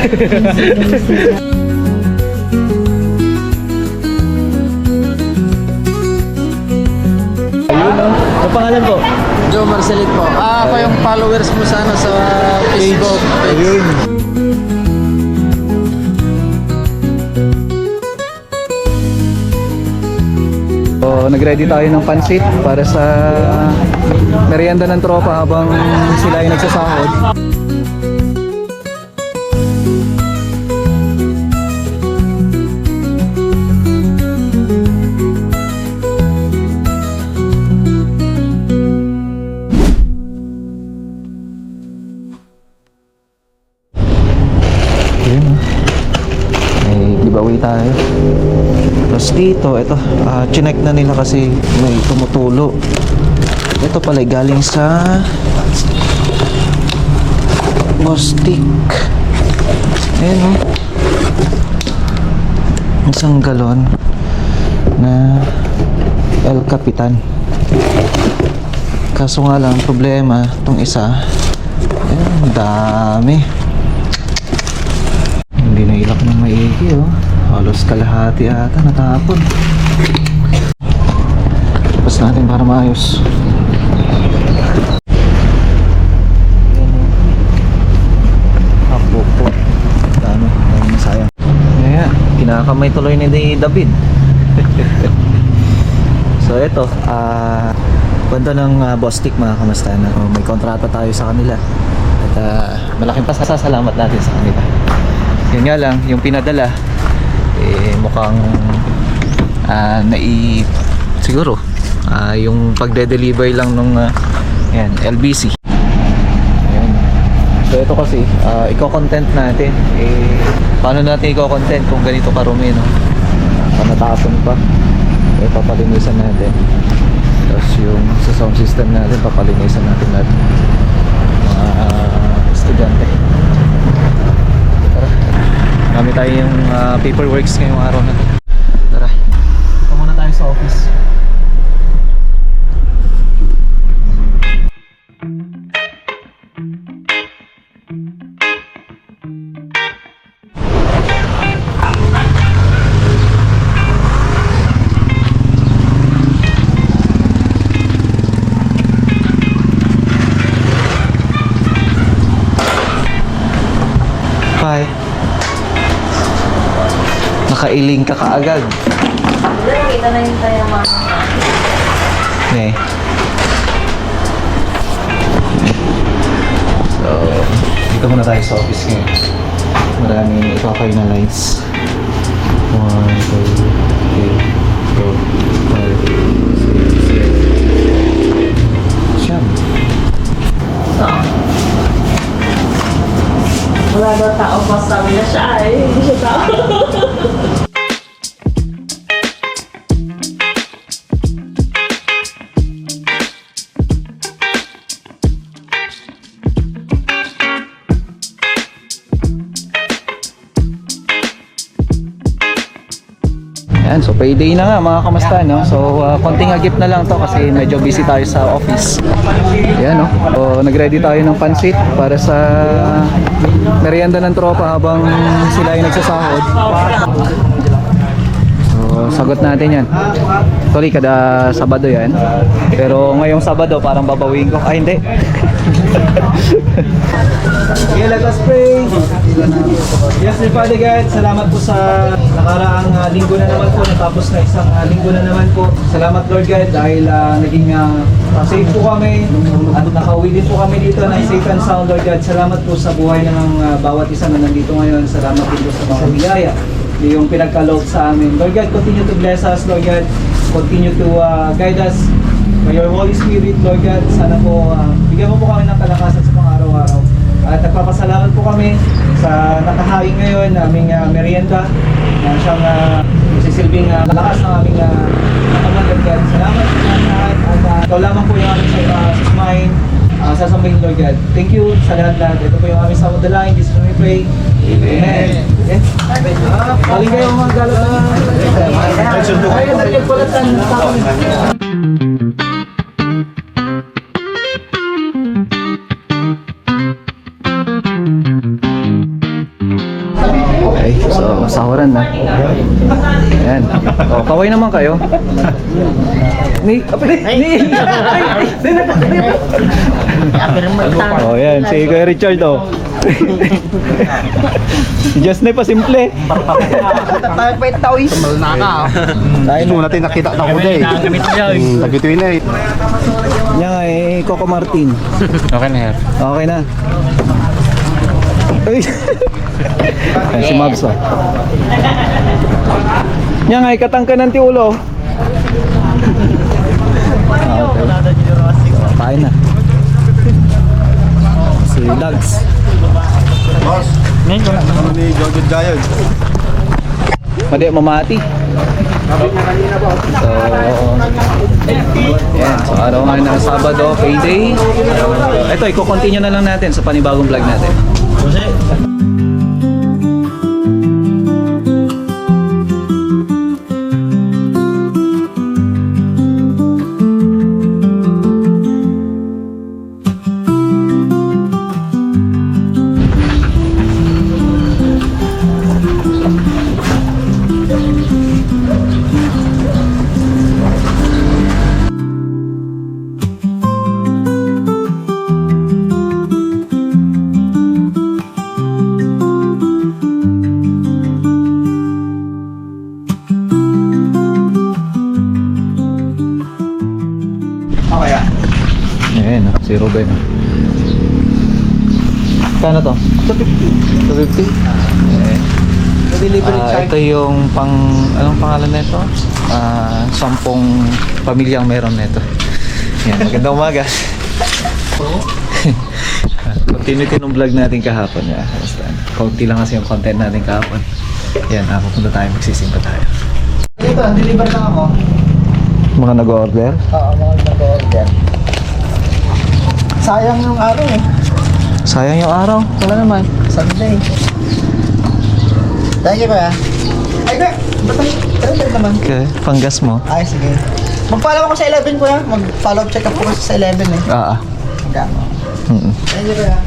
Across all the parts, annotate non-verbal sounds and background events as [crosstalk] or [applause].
Ayun no. Ang pangalan po? Joe Marcelit po. Ah, ako yung followers mo sana sa Facebook. Ayun. So, nag-ready tayo ng pansit para sa merienda ng tropa habang sila ay nagsasahod. Dito, ito, ah, chinek na nila kasi may tumutulo. Ito pala galing sa Bostik. Ayan oh. Isang galon na El Capitan. Kaso nga lang, problema, itong isa, ayan, dami. Hindi na ilak ng maigi oh. Halos kalahati ata natapon. Tapos natin para maayos. Kinakamay tuloy ni David. [laughs] so ito, ah... kwento ng uh, Bostik mga kamusta na oh, may kontrata tayo sa kanila at ah, malaking pasasalamat natin sa kanila yun nga lang, yung pinadala, eh, mukhang ah, nai... Siguro, ah, yung pagde-deliver lang nung ah, yan, LBC. Ayan. So ito kasi, uh, iko-content natin. Eh, paano natin iko-content kung ganito karumi, no? Panatapon pa. Eh, papalinisan natin. Tapos yung sa sound system natin, papalinisan natin lahat. Mga ah, estudyante. Marami tayong uh, paperworks ngayong araw na to. Nakailing ka kaagad. Kita na yung tayo mga Ne. So, dito muna tayo sa office ngayon. Maraming ipa-finalize. 1, 2, 3, 4, 5, 6, 7. Siyam. Wala daw tao pa sabi na siya eh. Hindi siya tao. Payday na nga mga kamusta no. So uh, konting agip na lang to kasi medyo busy tayo sa office. Yan no. So nag-ready tayo ng pansit para sa merienda ng tropa habang sila ay nagsasahod. So sagot natin yan. Sorry kada Sabado yan. Pero ngayong Sabado parang babawiin ko. Ay hindi. [laughs] Okay, let us pray. Yes, dear Father God, salamat po sa nakaraang uh, linggo na naman po, natapos na isang uh, linggo na naman po. Salamat Lord God dahil uh, naging uh, safe po kami at nakauwi din po kami dito ng safe and sound Lord God. Salamat po sa buhay ng uh, bawat isa na nandito ngayon. Salamat din po sa mga biyaya yung pinagkaloob sa amin. Lord God, continue to bless us, Lord God. Continue to uh, guide us by your Holy Spirit, Lord God. Sana po, uh, bigyan mo po kami ng kalakasan sa mga araw-araw. At nagpapasalamat po kami sa nakahain ngayon na aming uh, merienda na siyang uh, sisilbing uh, lakas ng aming uh, Lord God. Salamat po sa lahat. At uh, ikaw lamang po yung aming uh, susmahin. Uh, sasambahin, Lord God. Thank you sa lahat-lahat. Ito po yung aming sa the line. This is we pray. Amen. Okay? Galing kayo mga galot na. Ay, nagpulatan. Restaurant na. Ayan. O, kaway naman kayo. Ni, ni, ni, Oh, yan. Si Kuya Richard, oh. si [laughs] Just pa simple. Tayo pa itaw is. na ka. Dahil mo natin nakita na ko day. Nagituin na eh. Yan eh, Coco Martin. Okay na yan. Okay na. Uy. Ayan si Mabs, oh. Yan nga, ikatangka ng tiulo. Ah, okay. Kain na. Si Dags. Ano ni Jogod Gayon? Madi, mamati. So, yan. So, araw nga ng Sabado, payday. Ito, i-continue na lang natin sa panibagong vlog natin. Okay Ruben. Kano to? 250. 250? Ayan. Ah, ito yung pang, anong pangalan nito? Ah, sampung pamilyang meron nito. Yan, magandang umaga. [laughs] Continuity ng vlog natin kahapon. Yeah, konti lang kasi yung content natin kahapon. Yan, ah, pupunta tayo, magsisimba tayo. Ito, deliver na ako. Mga nag-order? Oo, mga nag-order. Sayang yung araw eh. Sayang yung araw. Wala naman. Sunday. Thank you kuya. Ay kuya, ba't ang naman? Okay, panggas mo. Ay, sige. Mag-follow ako sa 11 kuya. Mag-follow up check up ko sa 11 eh. Ah, ah. Magkano? Mm-mm. Thank you kuya.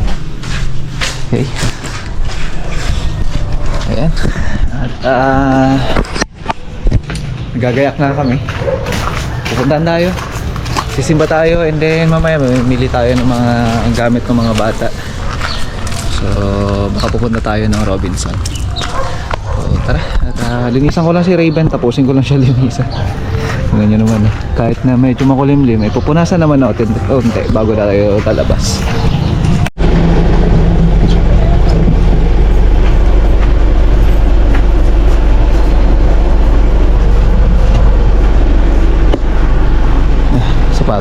Okay. Ayan. At, ah... nagagayak na kami. Pupuntahan tayo. Sisimba tayo and then mamaya mamili tayo ng mga gamit ng mga bata. So, baka pupunta tayo ng Robinson. So, tara. At ah, linisan ko lang si Raven. Tapusin ko lang siya [laughs] linisan. Nyo naman. eh. Kahit na medyo makulimlim, ay pupunasan naman na unti unti bago na tayo talabas.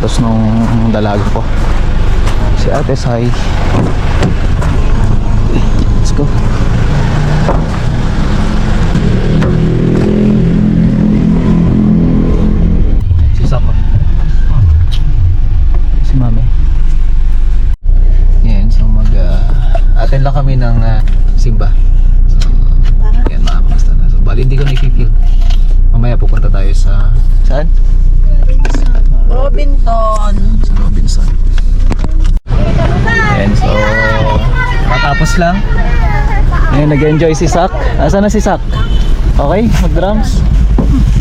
Sapatos nung dalaga ko. Si ate Sai let's go si Sako si Mami yan so mag uh, attend lang kami ng uh, Simba so yan makakamusta na so bali hindi ko na-feel mamaya pupunta tayo sa saan? Robinson. sa Robinson. Ayan, so matapos lang. Ayan, nag-enjoy si Sak. Asa na si Sak? Okay, mag-drums.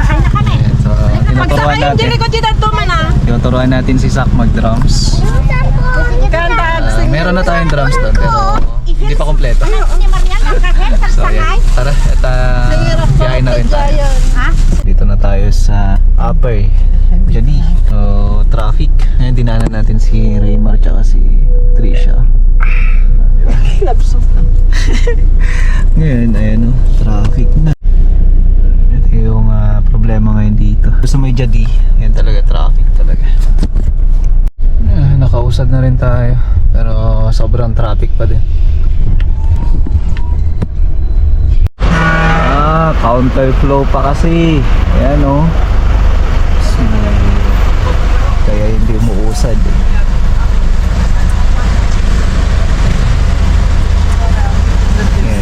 Ayan, so tinuturuan natin. ko dito tuman ah. Tinuturuan natin si Sak mag-drums. Ah, meron na tayong drums doon pero hindi pa kompleto. So ayan, tara, at uh, biyahe na rin tayo. Dito na tayo sa upper Jadi, so traffic. Ngayon dinanan natin si Raymar tsaka si Trisha. [laughs] Ngayon, ayan o, traffic na. Ito yung ah, problema ngayon dito. Sa may Jadi, yan talaga traffic talaga. Ah, nakausad na rin tayo. Pero sobrang traffic pa din. Ah, counter flow pa kasi. Ayan o. Kaya hindi umuusad. Ayan,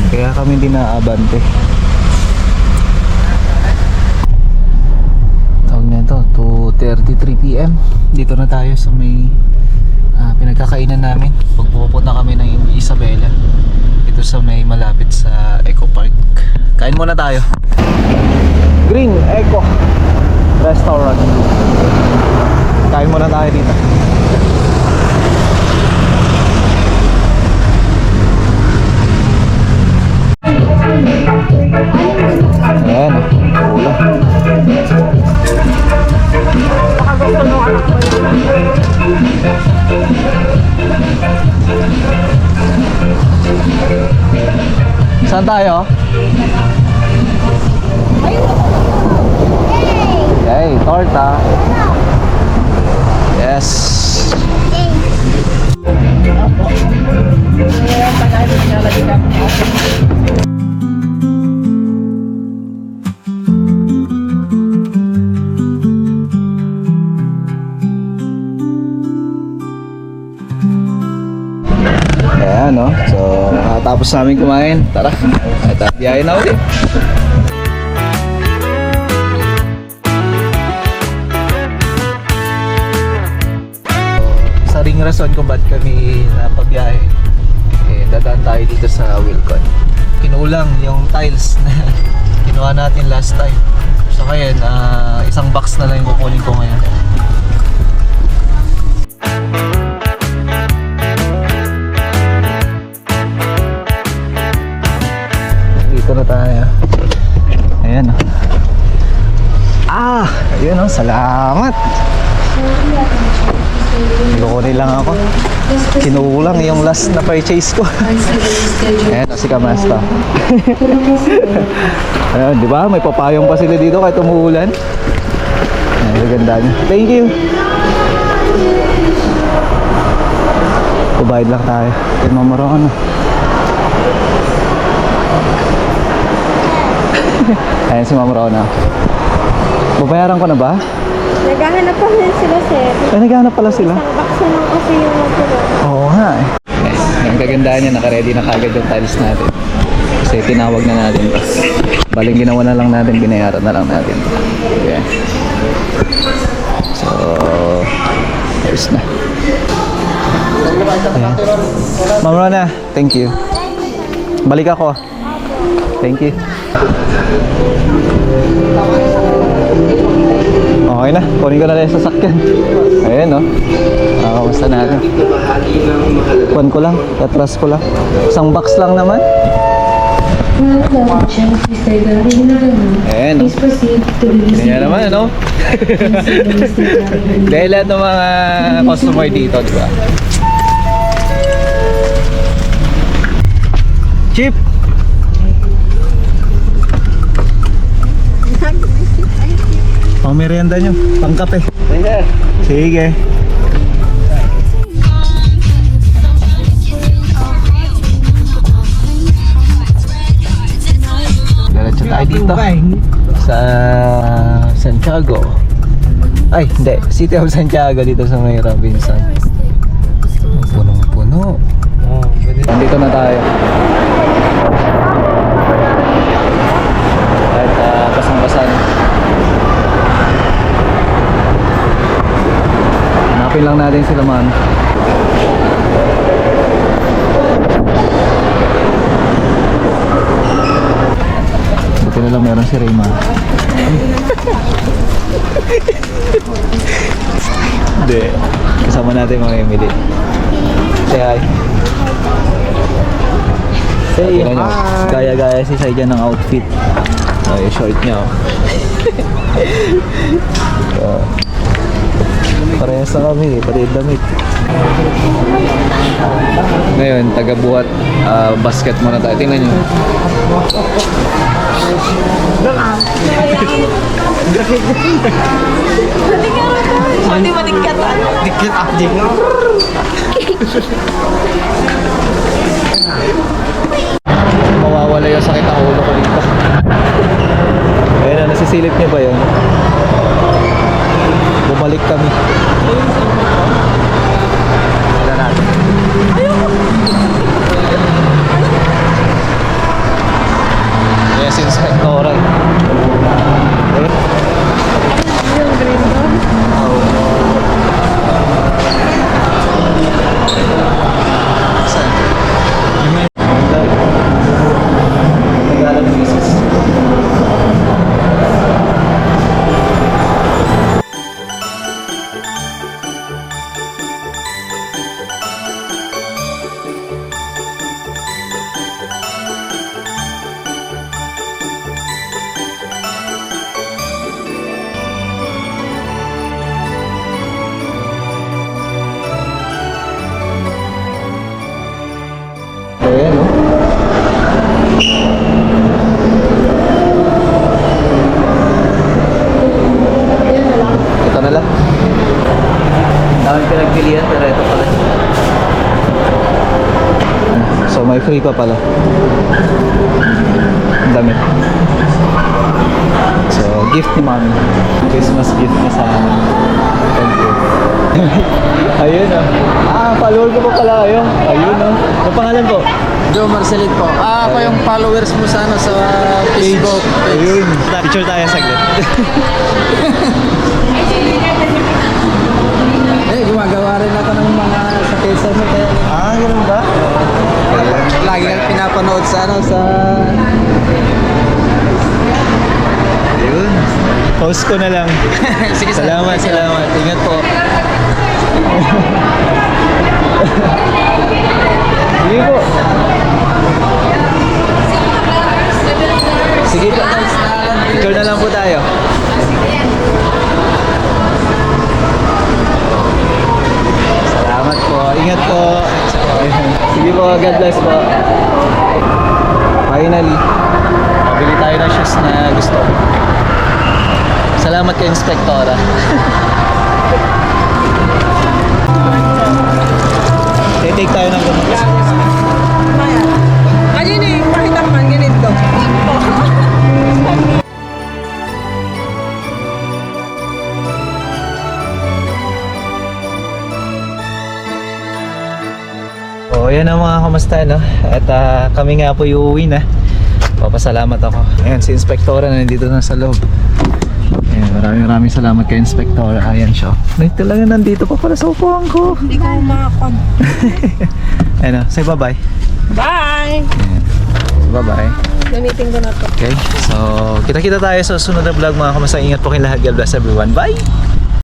kaya kami hindi naaabante. Tawag na ito, 2.33pm. Dito na tayo sa may ah, pinagkakainan namin. Pag pupunta kami ng Isabela. Ito dito sa may malapit sa Eco Park. Kain muna tayo. Green Eco Restaurant. Kain muna tayo dito. Saan tayo? Okay, torta. Yes. Ayan, no? So, tapos namin kumain. Tara. At uh, biyahe na ulit. sa ring rason kung ba't kami napabiyahe eh, dadaan tayo dito sa Wilcon kinulang yung tiles [laughs] na kinuha natin last time so kaya ah, isang box na lang yung kukunin ko ngayon dito na tayo ayan oh. ah ayun oh salamat Lukunin lang ako. Kinulang yung last na purchase ko. Ayan, si Kamasta. [laughs] Ayan, di ba? May papayong pa sila dito kahit umuulan. Ayan, ang ganda niya. Thank you. Kubayad lang tayo. Kaya mamaro. [laughs] Ayan si Mama Rona. Babayaran ko na ba? Naghahanap pa rin sila, sir. Ay, naghahanap pala sila. Isang box na lang kasi yung naturo. Oo nga eh. Ang kagandahan niya, nakaready na kagad yung tiles natin. Kasi tinawag na natin. Baling ginawa na lang natin, binayaran na lang natin. Okay. So, ayos na. Ayan. Ma'am Rona, thank you. Balik ako. Thank you. Okay na, kunin ko na lang yung sasakyan. Ayan no. Ah, kamusta natin? Kuan ko lang, atras ko lang. Isang box lang naman. Ayan no. Please proceed to the Ganyan naman ano? Dahil lahat ng mga customer dito, di ba? Chip! Pang merienda nyo, pang kape. Sige. Sige. Diretso tayo dito. Sa Santiago. Ay, hindi. City of Santiago dito sa may Robinson. Punong-puno. Nandito na tayo. Kahit uh, basang-basan. Hanapin lang natin sila man. Buti na lang meron si Rayman. Hindi. Kasama natin mga Emily. Say hi. Say hi. Gaya-gaya si Sai dyan ng outfit. Ay, short niya. Oh. so, [laughs] parehas na kami, pati damit. Ngayon, taga-buhat ah, basket muna tayo. Tingnan nyo. Hindi manikatan. Mawawala yung sakit ng ulo ko dito. Ayun na, nasisilip niyo ba yun? Bumalik kami. Free pa pala. Damit. So, gift ni Mami. Christmas gift niya sa amin. Thank you. [laughs] Ayun ah. Ah, follower ko pa pala kayo. Ayun ah. Ang pangalan po? Joe Marcelit po. Ah, ako yung followers mo sa ano sa Facebook. Ayun. Picture tayo saglit. [laughs] Eh, gumagawa rin ako ng mga sa kesa mo. Kaya ah, ganun ba? Lagi kang pinapanood sa ano sa... Ayun. Post ko na lang. [laughs] Sige. Salamat, salamat. Ingat po. Sige po. Sige po. Picture na lang po tayo. Salamat po. Ingat po. [laughs] Sige po. God bless po. Finally. Pabili tayo ng shoes na gusto. Salamat kay Inspektora. [laughs] Take tayo ng gamot. Oo, oh, yan ang mga kamusta, no? At ah, kami nga po iuwi na. Papasalamat ako. Ayan, si Inspektora na nandito na sa loob. Ayan, maraming maraming salamat kay Inspektora. Ayan siya. Ay, talaga nandito pa pala sa upuan ko. Hindi ko makakon. Ayan, oh, say bye-bye. Bye! Ayan. Bye-bye. Gamitin ko na to. Okay, so kita-kita tayo sa susunod na vlog mga kamusta. Ingat po kayong lahat. God bless everyone. Bye!